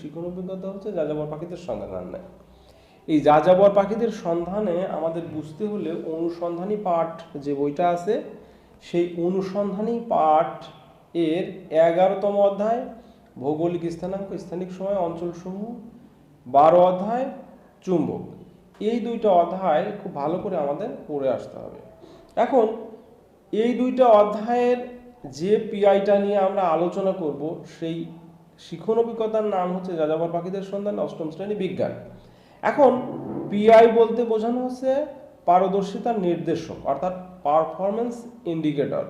শিক্ষণ অভিজ্ঞতা হচ্ছে যাযাবর পাখিদের সন্ধান নেয় এই যাযাবর পাখিদের সন্ধানে আমাদের বুঝতে হলে অনুসন্ধানী পাঠ যে বইটা আছে, সেই অনুসন্ধানী পাঠ এর এগারোতম অধ্যায়, ভৌগোলিক স্থানাঙ্ক, স্থানিক সময়, অঞ্চলসমূহ, বারো অধ্যায়, চুম্বক। এই দুইটা অধ্যায় খুব ভালো করে আমাদের পড়ে আসতে হবে। এখন এই দুইটা অধ্যায়ের যে পিআইটা নিয়ে আমরা আলোচনা করব, সেই শিখন অভিজ্ঞতার নাম হচ্ছে যাযাবর পাখিদের সন্ধান, অষ্টম শ্রেণি বিজ্ঞান। এখন পিআই বলতে বোঝানো হচ্ছে পারদর্শিতার নির্দেশক, অর্থাৎ পারফরমেন্স ইন্ডিকেটর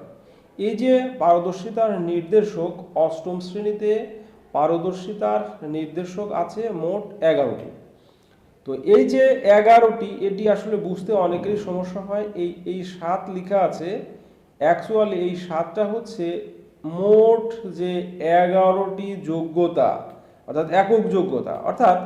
এই যে পারদর্শিতার নির্দেশক, অষ্টম শ্রেণীতে পারদর্শিতার নির্দেশক আছে মোট এগারোটি। তো এই যে এগারোটি, এটি আসলে বুঝতে অনেকেরই সমস্যা হয়। এই এই সাত লেখা আছে। অ্যাকচুয়ালি এই সাতটা হচ্ছে মোট যে এগারোটি যোগ্যতা, অর্থাৎ একক যোগ্যতা, অর্থাৎ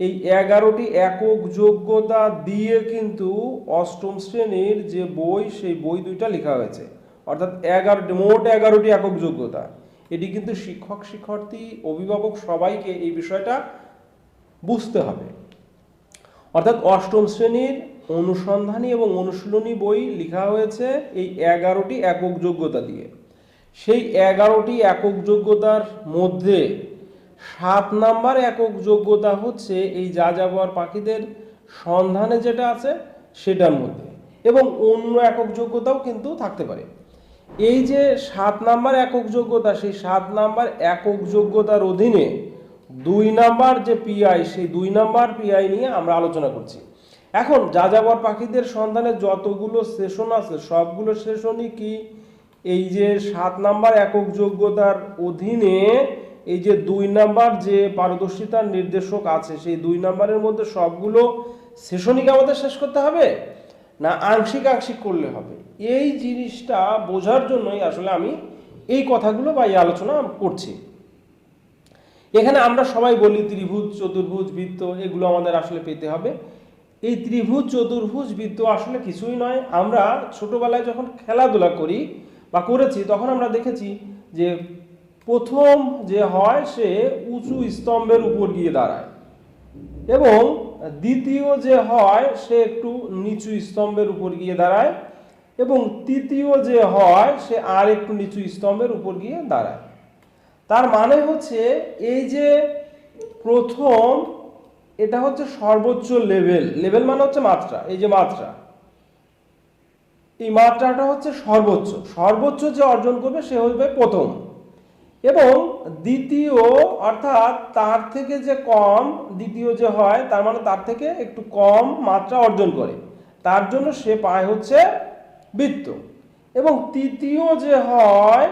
এই এগারোটি একক যোগ্যতা দিয়ে কিন্তু অষ্টম শ্রেণির যে বই, সেই বই দুইটা লেখা হয়েছে। অর্থাৎ এগারোটি মোট এগারোটি একক যোগ্যতা। এটি কিন্তু শিক্ষক, শিক্ষার্থী, অভিভাবক সবাইকে এই বিষয়টা বুঝতে হবে। অর্থাৎ অষ্টম শ্রেণির অনুসন্ধানী এবং অনুশীলনী বই লেখা হয়েছে এই এগারোটি একক যোগ্যতা দিয়ে। সেই এগারোটি একক যোগ্যতার মধ্যে সাত নাম্বার একক যোগ্যতা হচ্ছে এই যাযাবর পাখিদের সন্ধানে যেটা আছে সেটার মধ্যে এবং অন্য একক যোগ্যতাও কিন্তু থাকতে পারে। এই যে সাত নাম্বার একক যোগ্যতা, সেই সাত নাম্বার একক যোগ্যতার অধীনে দুই নাম্বার যে পিআই সেই দুই নাম্বার পিআই নিয়ে আমরা আলোচনা করছি। এখন যাযাবর পাখিদের সন্ধানে যতগুলো সেশন আছে, সবগুলো সেশনই কি? এই যে সাত নাম্বার একক যোগ্যতার অধীনে এই যে দুই নাম্বার যে পারদর্শিতার নির্দেশক আছে, সেই দুই নাম্বারের মধ্যে সবগুলো সেশনই কি আমাদের শেষ করতে হবে? না আংশিক আংশিক করলে হবে? এই জিনিসটা বোঝার জন্যই আসলে আমি এই কথাগুলো বা এই আলোচনা করছি। এখানে আমরা সবাই বলি ত্রিভুজ, চতুর্ভুজ, বৃত্ত, এগুলো আমাদের আসলে পেতে হবে। এই ত্রিভুজ, চতুর্ভুজ, বৃত্ত আসলে কিছুই নয়। আমরা ছোটবেলায় যখন খেলাধুলা করি বা করেছি, তখন আমরা দেখেছি যে প্রথম যে হয় সে উঁচু স্তম্ভের উপর গিয়ে দাঁড়ায় এবং দ্বিতীয় যে হয় সে একটু নিচু স্তম্ভের উপর গিয়ে দাঁড়ায় এবং তৃতীয় যে হয় সে আর একটু নিচু স্তম্ভের উপর গিয়ে দাঁড়ায়। তার মানে হচ্ছে এই যে প্রথম এটা হচ্ছে সর্বোচ্চ লেভেল লেভেল মানে হচ্ছে মাত্রা, এই যে মাত্রা। এই মাত্রাটা হচ্ছে সর্বোচ্চ। সর্বোচ্চ যে অর্জন করবে সে হবে প্রথম। এবং দ্বিতীয়, অর্থাৎ তার থেকে যে কম দ্বিতীয় যে হয়, তার মানে তার থেকে একটু কম মাত্রা অর্জন করে। তার জন্য সে পায় হচ্ছে বৃত্ত। এবং তৃতীয় যে হয়,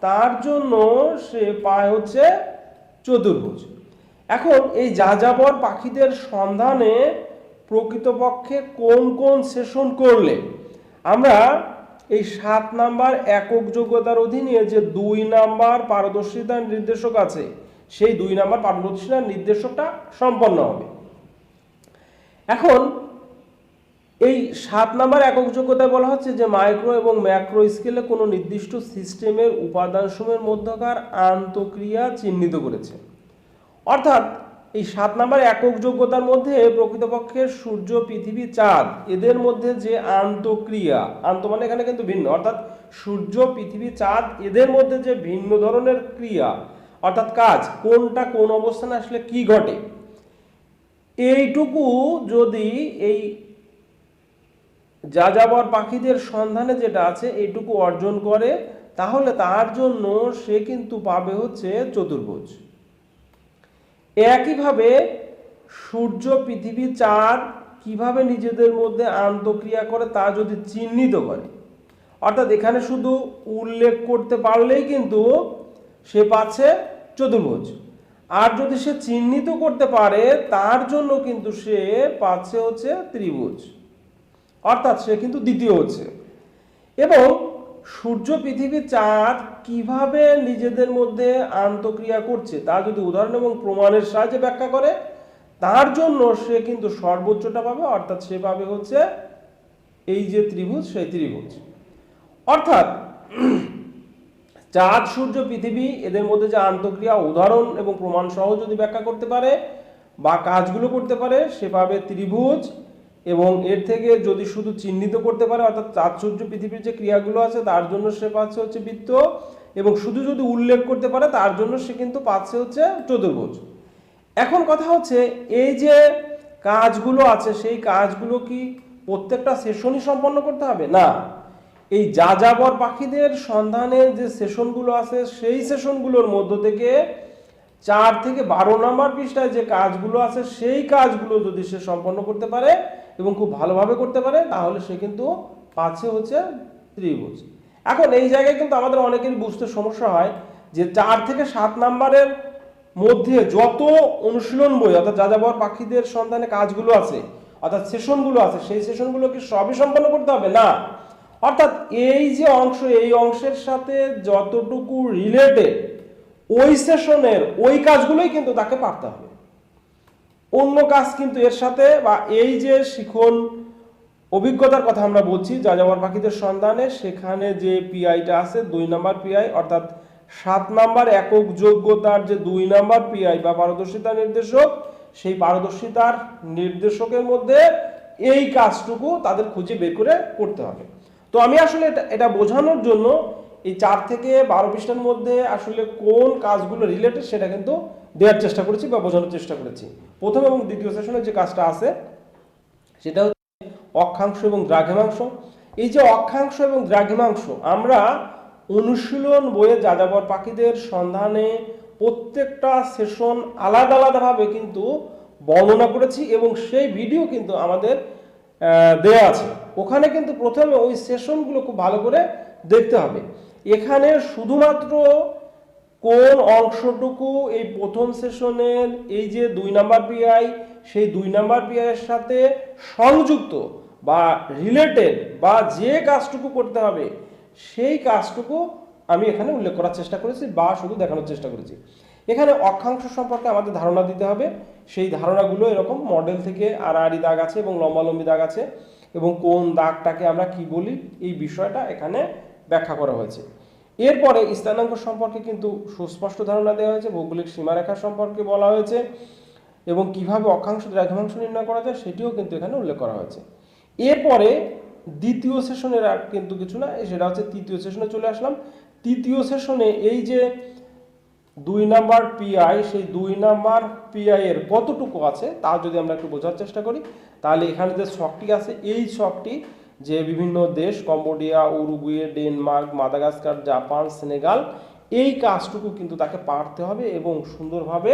তার জন্য সে পায় হচ্ছে চতুর্ভুজ। এখন এই যাযাবর পাখিদের সন্ধানে প্রকৃতপক্ষে কোন কোন সেশন করলে আমরা এই সাত নাম্বার একক যোগ্যতার অধীনে যে দুই নাম্বার পারদর্শিতার নির্দেশক আছে, সেই দুই নাম্বার পারদর্শিতার নির্দেশকটা সম্পন্ন হবে। এখন এই সাত নাম্বার একক যোগ্যতায় বলা হচ্ছে যে মাইক্রো এবং ম্যাক্রো স্কেলে কোনো নির্দিষ্ট সিস্টেমের উপাদানসমূহের মধ্যকার আন্তঃক্রিয়া চিহ্নিত করেছে। অর্থাৎ এই সাত নাম্বার একক যোগ্যতার মধ্যে প্রকৃতপক্ষে সূর্য, পৃথিবী, চাঁদ। এদের মধ্যে যে আন্তঃক্রিয়া, আন্ত মানে এখানে কিন্তু ভিন্ন। অর্থাৎ সূর্য, পৃথিবী, চাঁদ, এদের মধ্যে যে ভিন্ন ধরনের ক্রিয়া, অর্থাৎ কাজ, কোনটা কোন অবস্থানে আসলে কি ঘটে? এইটুকু যদি এই যাযাবর পাখিদের সন্ধানে যেটা আছে, এইটুকু অর্জন করে, তাহলে তার জন্য সে কিন্তু পাবে হচ্ছে চতুর্ভুজ। একইভাবে সূর্য, পৃথিবী, চাঁদ কীভাবে নিজেদের মধ্যে আন্তক্রিয়া করে তা যদি চিহ্নিত করে। অর্থাৎ এখানে শুধু উল্লেখ করতে পারলেই কিন্তু সে পাচ্ছে চতুর্ভুজ। আর যদি সে চিহ্নিত করতে পারে, তার জন্য কিন্তু সে পাচ্ছে হচ্ছে ত্রিভুজ। অর্থাৎ সে কিন্তু দ্বিতীয় হচ্ছে। এবং সূর্য পৃথিবী চাঁদ কীভাবে নিজেদের মধ্যে আন্তক্রিয়া করছে, তা যদি উদাহরণ এবং প্রমাণের সাহায্যে ব্যাখ্যা করে, তার জন্য সে কিন্তু সর্বোচ্চটা পাবে, অর্থাৎ সে পাবে হচ্ছে এই যে ত্রিভুজ, সেই ত্রিভুজ। অর্থাৎ চাঁদ, সূর্য, পৃথিবী, এদের মধ্যে যে আন্তক্রিয়া, উদাহরণ এবং প্রমাণ সহ যদি ব্যাখ্যা করতে পারে বা কাজগুলো করতে পারে, সে পাবে ত্রিভুজ। এবং এর থেকে যদি শুধু চিহ্নিত করতে পারে, অর্থাৎ চাঁদ সূর্য পৃথিবীর যে ক্রিয়াগুলো আছে, তার জন্য সে পাচ্ছে হচ্ছে বৃত্ত। এবং শুধু যদি উল্লেখ করতে পারে, তার জন্য সে কিন্তু পাচ্ছে হচ্ছে চতুর্ভুজ। এখন কথা হচ্ছে, এই যে কাজগুলো আছে, সেই কাজগুলো কি প্রত্যেকটা সেশনই সম্পন্ন করতে হবে? না। এই যাযাবর পাখিদের সন্ধানের যে সেশনগুলো আছে, সেই সেশনগুলোর মধ্য থেকে চার থেকে বারো নম্বর পৃষ্ঠায় যে কাজগুলো আছে, সেই কাজগুলো যদি সে সম্পন্ন করতে পারে এবং খুব ভালোভাবে করতে পারে, তাহলে সে কিন্তু পাচ্ছে হচ্ছে ত্রিভুজ। এখন এই জায়গায় কিন্তু আমাদের অনেকেরই বুঝতে সমস্যা হয় যে চার থেকে সাত নাম্বারের মধ্যে যত অনুশীলন বই, অর্থাৎ যাযাবর পাখিদের সন্ধানে কাজগুলো আছে, অর্থাৎ সেশনগুলো আছে, সেই সেশনগুলো কি সবই সম্পন্ন করতে হবে? না। অর্থাৎ এই যে অংশ, এই অংশের সাথে যতটুকু রিলেটেড ওই সেশনের ওই কাজগুলোই কিন্তু তাকে পারতে হবে। অন্য কাজ কিন্তু এর সাথে বা এই যে শিখন অভিজ্ঞতার কথা আমরা বলছি, যাযাবর পাখিদের সন্ধানে সেখানে যে পিআইটা আছে, দুই নাম্বার পিআই অর্থাৎ সাত নাম্বার একক যোগ্যতার যে দুই নাম্বার পিআই বা পারদর্শিতা নির্দেশক, সেই পারদর্শিতার নির্দেশকের মধ্যে এই কাজটুকু তাদের খুঁজে বের করে করতে হবে। তো আমি আসলে এটা বোঝানোর জন্য এই চার থেকে বারো পৃষ্ঠার মধ্যে আসলে কোন কাজগুলো রিলেটেড সেটা কিন্তু দেওয়ার চেষ্টা করেছি বা বোঝানোর চেষ্টা করেছি। প্রথম এবং দ্বিতীয় সেশনে যে কাজটা আছে, সেটা হচ্ছে অক্ষাংশ এবং দ্রাঘিমাংশ। এই যে অক্ষাংশ এবং দ্রাঘিমাংশ, আমরা অনুশীলন বইয়ে যাযাবর পাখিদের সন্ধানে প্রত্যেকটা সেশন আলাদা আলাদাভাবে কিন্তু বর্ণনা করেছি এবং সেই ভিডিও কিন্তু আমাদের দেওয়া আছে। ওখানে কিন্তু প্রথমে ওই সেশনগুলো খুব ভালো করে দেখতে হবে। এখানে শুধুমাত্র কোন অংশটুকু এই প্রথম সেশনের এই যে দুই নাম্বার পিআই সেই দুই নাম্বার পিআই এর সাথে সংযুক্ত বা রিলেটেড বা যে কাজটুকু করতে হবে, সেই কাজটুকু আমি এখানে উল্লেখ করার চেষ্টা করেছি বা শুধু দেখানোর চেষ্টা করেছি। এখানে অক্ষাংশ সম্পর্কে আমাদের ধারণা দিতে হবে। সেই ধারণাগুলো এরকম মডেল থেকে আড়াআড়ি দাগ আছে এবং লম্বালম্বি দাগ আছে এবং কোন দাগটাকে আমরা কি বলি, এই বিষয়টা এখানে ব্যাখ্যা করা হয়েছে। এরপরে স্থানাঙ্ক সম্পর্কে কিন্তু সুস্পষ্ট ধারণা দেওয়া হয়েছে, ভৌগোলিক সীমারেখা সম্পর্কে বলা হয়েছে, এবং কীভাবে অক্ষাংশ দ্রাঘিমাংশ নির্ণয় করা যায় সেটিও কিন্তু এখানে উল্লেখ করা হয়েছে। এরপরে দ্বিতীয় সেশনের আর কিন্তু কিছু না, সেটা হচ্ছে তৃতীয় সেশনে চলে আসলাম। তৃতীয় সেশনে এই যে দুই নাম্বার পিআই সেই দুই নাম্বার পিআই এর কতটুকু আছে, তা যদি আমরা একটু বোঝার চেষ্টা করি, তাহলে এখানে যে শখটি আছে, এই ছকটি যে বিভিন্ন দেশ, Cambodia, Uruguay, Denmark, Madagascar, Japan, Senegal, এই কাজটুকু কিন্তু তাকে পারতে হবে এবং সুন্দরভাবে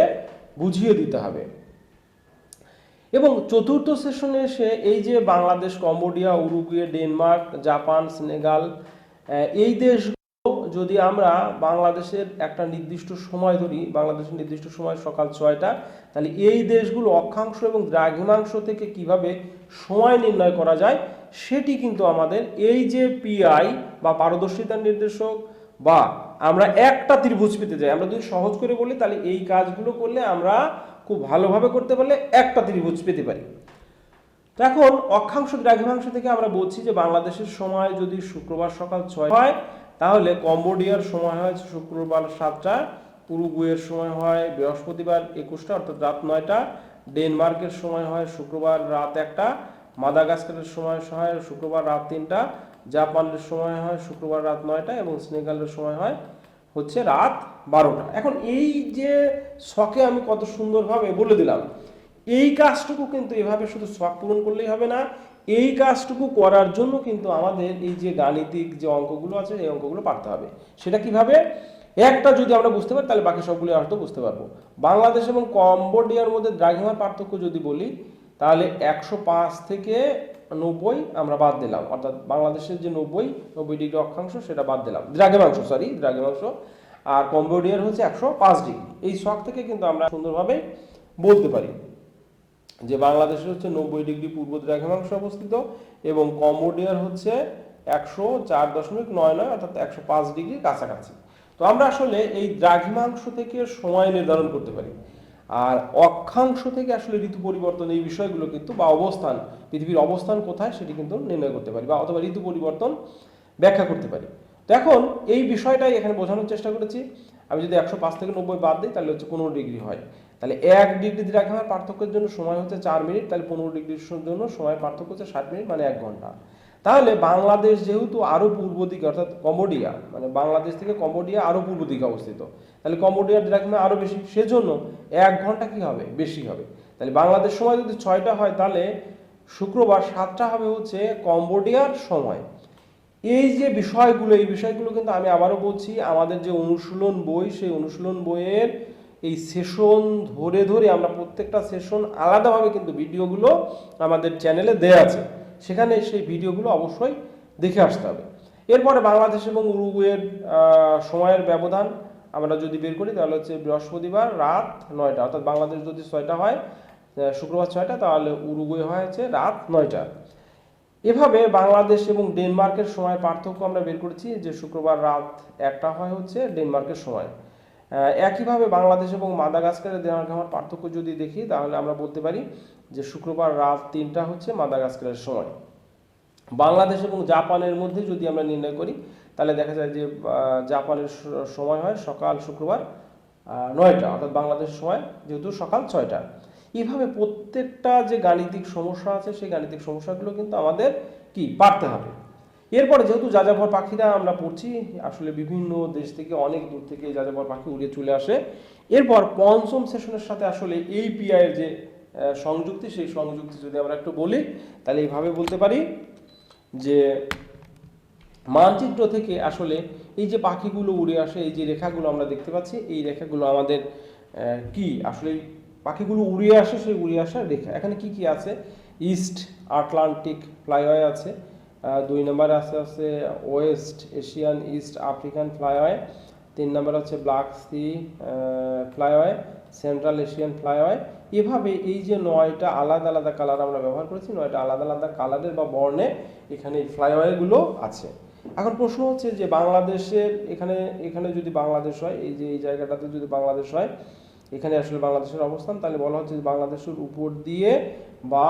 বুঝিয়ে দিতে হবে। এবং চতুর্থ সেশনে এসে এই যে Bangladesh, Cambodia, Uruguay, Denmark, Japan, Senegal এই দেশগুলো যদি আমরা বাংলাদেশের একটা নির্দিষ্ট সময় ধরি, বাংলাদেশের নির্দিষ্ট সময় সকাল ছয়টা, তাহলে এই দেশগুলো অক্ষাংশ এবং দ্রাঘিমাংশ থেকে কীভাবে সময় নির্ণয় করা যায় সেটি কিন্তু আমাদের এই যে পিআই বা পারদর্শিতার নির্দেশক বা আমরা একটা ত্রিভুজ পেতে যাই আমরা যদি সহজ করে বলি তাহলে এই কাজগুলো করলে আমরা খুব ভালোভাবে করতে পারলে একটা ত্রিভুজ পেতে পারি। এখন অক্ষাংশ দ্রাঘিমাংশ থেকে আমরা বলছি যে বাংলাদেশের সময় যদি শুক্রবার সকাল ছয় হয়, তাহলে কম্বোডিয়ার সময় হয় শুক্রবার সাতটা, উরুগুয়ের সময় হয় বৃহস্পতিবার একুশটা, অর্থাৎ রাত নয়টা, ডেনমার্কের সময় হয় শুক্রবার রাত একটা মাদাগাস্কারের সময় হয়, শুক্রবার রাত তিনটা, জাপানের সময় হয় শুক্রবার রাত নয়টা এবং সেনেগালের সময় হয় হচ্ছে রাত বারোটা। এখন এই যে শখে আমি কত সুন্দরভাবে বলে দিলাম, এই কাজটুকু কিন্তু এভাবে শুধু শখ পূরণ করলেই হবে না, এই কাজটুকু করার জন্য কিন্তু আমাদের এই যে গাণিতিক যে অঙ্কগুলো আছে, এই অঙ্কগুলো পারতে হবে। সেটা কীভাবে? একটা যদি আমরা বুঝতে পারি, তাহলে বাকি সবগুলো হয়তো বুঝতে পারব। বাংলাদেশ এবং কম্বোডিয়ার মধ্যে দ্রাঘিমার পার্থক্য যদি বলি তাহলে একশো পাঁচ থেকে নব্বই আমরা বাদ দিলাম। অর্থাৎ বাংলাদেশের যে নব্বই নব্বই ডিগ্রি অক্ষাংশ সেটা বাদ দিলাম। দ্রাঘিমাংশ সরি দ্রাঘিমাংশ আর কম্বোডিয়ার হচ্ছে একশো পাঁচ ডিগ্রি। এই শখ থেকে কিন্তু আমরা সুন্দরভাবে বলতে পারি যে বাংলাদেশের হচ্ছে নব্বই ডিগ্রি পূর্ব দ্রাঘিমাংশ অবস্থিত এবং কম্বোডিয়ার হচ্ছে একশো চার দশমিক নয় নয়, অর্থাৎ একশো পাঁচ ডিগ্রি কাছাকাছি। তো আমরা আসলে এই দ্রাঘিমাংশ থেকে সময় নির্ধারণ করতে পারি। আর অক্ষাংশ থেকে আসলে ঋতু পরিবর্তন এই বিষয়গুলো কিন্তু বা অবস্থান, পৃথিবীর অবস্থান কোথায় সেটি কিন্তু নির্ণয় করতে পারি বা অথবা ঋতু পরিবর্তন ব্যাখ্যা করতে পারি। তো এখন এই বিষয়টাই এখানে বোঝানোর চেষ্টা করেছি। আমি যদি একশো পাঁচ থেকে নব্বই বাদ দিই, তাহলে হচ্ছে পনেরো ডিগ্রি হয়। তাহলে এক ডিগ্রি দ্রাঘিমার পার্থক্যের জন্য সময় হচ্ছে চার মিনিট, তাহলে পনেরো ডিগ্রির জন্য সময় পার্থক্য হচ্ছে ষাট মিনিট মানে এক ঘণ্টা। তাহলে বাংলাদেশ যেহেতু আরও পূর্ব দিকে, অর্থাৎ কম্বোডিয়া মানে বাংলাদেশ থেকে কম্বোডিয়া আরও পূর্ব দিকে অবস্থিত। তাহলে কম্বোডিয়ার দ্রাঘিমা আরও বেশি, সেজন্য এক ঘণ্টা কি হবে? বেশি হবে। তাহলে বাংলাদেশ সময় যদি ছয়টা হয়, তাহলে শুক্রবার সাতটা হবে হচ্ছে কম্বোডিয়ার সময়। এই যে বিষয়গুলো, এই বিষয়গুলো কিন্তু আমি আবারও বলছি, আমাদের যে অনুশীলন বই, সেই অনুশীলন বইয়ের এই সেশন ধরে ধরে আমরা প্রত্যেকটা সেশন আলাদাভাবে কিন্তু ভিডিওগুলো আমাদের চ্যানেলে দেয়া আছে। সেখানে সেই ভিডিওগুলো অবশ্যই দেখে আসতে হবে। এরপরে বাংলাদেশ এবং উরুগুয়ের সময়ের ব্যবধান আমরা যদি বের করি, তাহলে হচ্ছে বৃহস্পতিবার রাত নয়টা, অর্থাৎ বাংলাদেশ যদি ছয়টা হয় শুক্রবার ছয়টা, তাহলে উরুগুয়ে হয় হচ্ছে রাত নয়টা। এভাবে বাংলাদেশ এবং ডেনমার্কের সময় পার্থক্য আমরা বের করেছি যে শুক্রবার রাত একটা হয় হচ্ছে ডেনমার্কের সময়। একইভাবে বাংলাদেশ এবং মাদাগাস্কারের ডেনমার্কের পার্থক্য যদি দেখি, তাহলে আমরা বলতে পারি যে শুক্রবার রাত তিনটা হচ্ছে মাদাগাস্কারের সময়। বাংলাদেশ এবং জাপানের মধ্যে যদি আমরা নির্ণয় করি, তাহলে দেখা যায় যে জাপানের সময় হয় সকাল শুক্রবার নয়টা, অর্থাৎ বাংলাদেশের সময় যেহেতু সকাল ছয়টা। এইভাবে প্রত্যেকটা যে গাণিতিক সমস্যা আছে, সেই গাণিতিক সমস্যাগুলো কিন্তু আমাদের কি? পারতে হবে। এরপরে যেহেতু যাযাবর পাখিরা আমরা পড়ছি, আসলে বিভিন্ন দেশ থেকে, অনেক দূর থেকে যাযাবর পাখি উড়ে চলে আসে। এরপর পঞ্চম সেশনের সাথে আসলে এই পিআইয়ের যে সংযুক্তি, সেই সংযুক্তি যদি আমরা একটু বলি, তাহলে এইভাবে বলতে পারি যে মানচিত্র থেকে আসলে এই যে পাখিগুলো উড়ে আসে, এই যে রেখাগুলো আমরা দেখতে পাচ্ছি, এই রেখাগুলো আমাদের কি? আসলে পাখিগুলো উড়ে আসে, সেই উড়ে আসার রেখা। এখানে কি কি আছে? ইস্ট, আটলান্টিক ফ্লাইওয়ে আছে দুই নম্বরে আছে আছে west, Asian east, African flyway. তিন নম্বর হচ্ছে Black Sea flyway, central Asian flyway. এভাবে এই যে নয়টা আলাদা আলাদা কালার আমরা ব্যবহার করেছি, নয়টা আলাদা আলাদা কালারের বা বর্ণে এখানে এই ফ্লাইওয়েগুলো আছে। এখন প্রশ্ন হচ্ছে যে বাংলাদেশের এখানে এখানে যদি বাংলাদেশ হয়, এই যে এই জায়গাটাতে যদি বাংলাদেশ হয়, এখানে আসলে বাংলাদেশের অবস্থান, তাহলে বলা হচ্ছে যে বাংলাদেশের উপর দিয়ে বা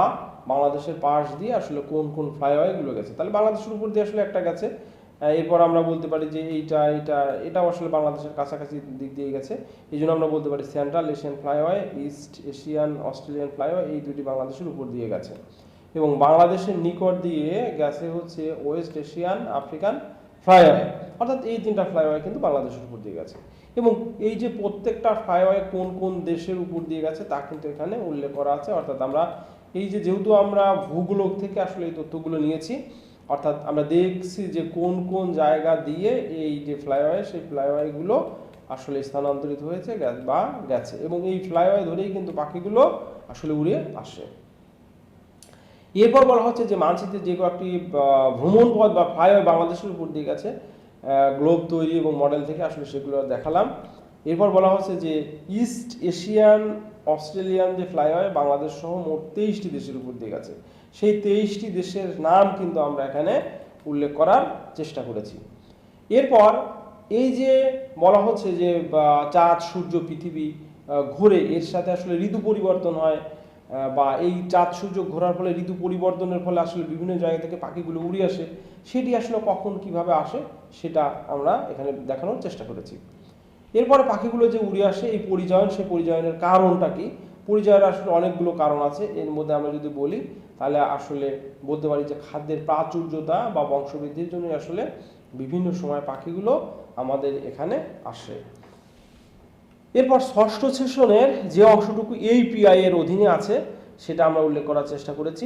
বাংলাদেশের পাশ দিয়ে আসলে কোন কোন ফ্লাইওয়েগুলো গেছে। তাহলে বাংলাদেশের উপর দিয়ে আসলে একটা গেছে। এরপর আমরা বলতে পারি যে এইটা এইটা, এটাও আসলে বাংলাদেশের কাছাকাছি দিক দিয়ে গেছে। এই জন্য আমরা বলতে পারি central Asian flyway, east Asian, Australian flyway এই দুটি বাংলাদেশের উপর দিয়ে গেছে। এবং বাংলাদেশের নিকট দিয়ে গেছে হচ্ছে ওয়েস্ট এশিয়ান আফ্রিকান ফ্লাইওয়ে। অর্থাৎ এই তিনটা ফ্লাইওয়ে কিন্তু বাংলাদেশের উপর দিয়ে গেছে। এবং এই যে প্রত্যেকটা ফ্লাইওয়ে কোন কোন দেশের উপর দিয়ে গেছে তা কিন্তু এখানে উল্লেখ করা আছে। অর্থাৎ আমরা এই যে যেহেতু আমরা ভূগোলক থেকে আসলে এই তথ্যগুলো নিয়েছি অর্থাৎ আমরা দেখছি যে কোন কোন জায়গা দিয়ে এই যে ফ্লাইওয়ে সেই ফ্লাইওয়েগুলো আসলে স্থানান্তরিত হয়েছে বা গেছে। এবং এই ফ্লাইওয়ে ধরেই কিন্তু পাখিগুলো আসলে উড়ে আসে। এরপর বলা হচ্ছে যে মানচিত্রে যে কয়েকটি ভ্রমণ পথ বা ফ্লাইওয়ে বাংলাদেশের উপর দিয়ে গেছে গ্লোব তৈরি এবং মডেল থেকে আসলে সেগুলো দেখালাম। এরপর বলা হচ্ছে যে ইস্ট এশিয়ান অস্ট্রেলিয়ান যে ফ্লাইওয়ে বাংলাদেশ সহ মোট তেইশটি দেশের উপর দিয়ে গেছে। সেই তেইশটি দেশের নাম কিন্তু আমরা এখানে উল্লেখ করার চেষ্টা করেছি। এরপর এই যে বলা হচ্ছে যে চাঁদ, সূর্য, পৃথিবী ঘোরে এর সাথে আসলে ঋতু পরিবর্তন হয় বা এই চাঁদ, সূর্য ঘোরার ফলে ঋতু পরিবর্তনের ফলে আসলে বিভিন্ন জায়গা থেকে পাখিগুলো উড়ে আসে, সেটি আসলে কখন কীভাবে আসে সেটা আমরা এখানে দেখানোর চেষ্টা করেছি। এরপরে পাখিগুলো যে উড়ে আসে, এই পরিচয়ন সেই পরিচয়নের কারণটা কি? পরিচয়ের আসলে অনেকগুলো কারণ আছে, এর মধ্যে আমরা যদি বলি তাহলে আসলে বলতে পারি যে খাদ্যের প্রাচুর্যতা বা বংশবৃদ্ধির জন্য আসলে বিভিন্ন সময় পাখিগুলো আমাদের এখানে আসে। এরপর ষষ্ঠ সেশনের যে অংশটুকু এই পিআই এর অধীনে আছে, সেটা আমরা উল্লেখ করার চেষ্টা করেছি।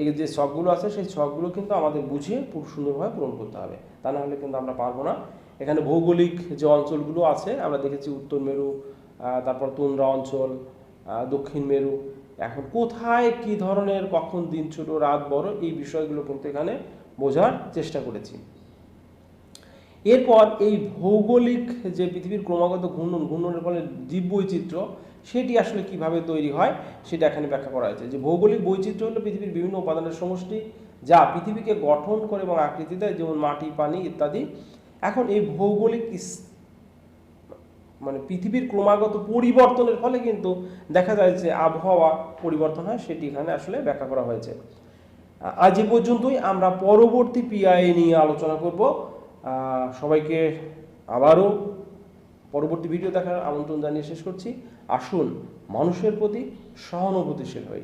এই যে ছকগুলো আছে, সেই ছকগুলো কিন্তু আমাদের বুঝিয়ে খুব সুন্দরভাবে পূরণ করতে হবে। তা না হলে কিন্তু আমরা পারব না। এখানে ভৌগোলিক যে অঞ্চলগুলো আছে, আমরা দেখেছি উত্তর মেরু তারপর তুন্দ্রা অঞ্চল দক্ষিণ মেরু এখন কোথায় কি ধরনের, কখন দিন ছোট, রাত বড়, এই বিষয়গুলো কিন্তু এখানে বোঝার চেষ্টা করেছি। এরপর এই ভৌগোলিক যে পৃথিবীর ক্রমাগত ঘূর্ণন, ঘূর্ণনের ফলে জীব বৈচিত্র্য সেটি আসলে কীভাবে তৈরি হয়, সেটা এখানে ব্যাখ্যা করা হয়েছে। যে ভৌগোলিক বৈচিত্র্য হলো পৃথিবীর বিভিন্ন উপাদানের সমষ্টি, যা পৃথিবীকে গঠন করে এবং আকৃতি দেয়, যেমন মাটি, পানি ইত্যাদি। এখন এই ভৌগোলিক মানে পৃথিবীর ক্রমাগত পরিবর্তনের ফলে কিন্তু দেখা যায় যে আবহাওয়া পরিবর্তন হয়, সেটি এখানে আসলে ব্যাখ্যা করা হয়েছে। আজ এ পর্যন্তই, আমরা পরবর্তী পিআই নিয়ে আলোচনা করব। সবাইকে আবারও পরবর্তী ভিডিও দেখার আমন্ত্রণ জানিয়ে শেষ করছি। আসুন, মানুষের প্রতি সহানুভূতিশীল হই।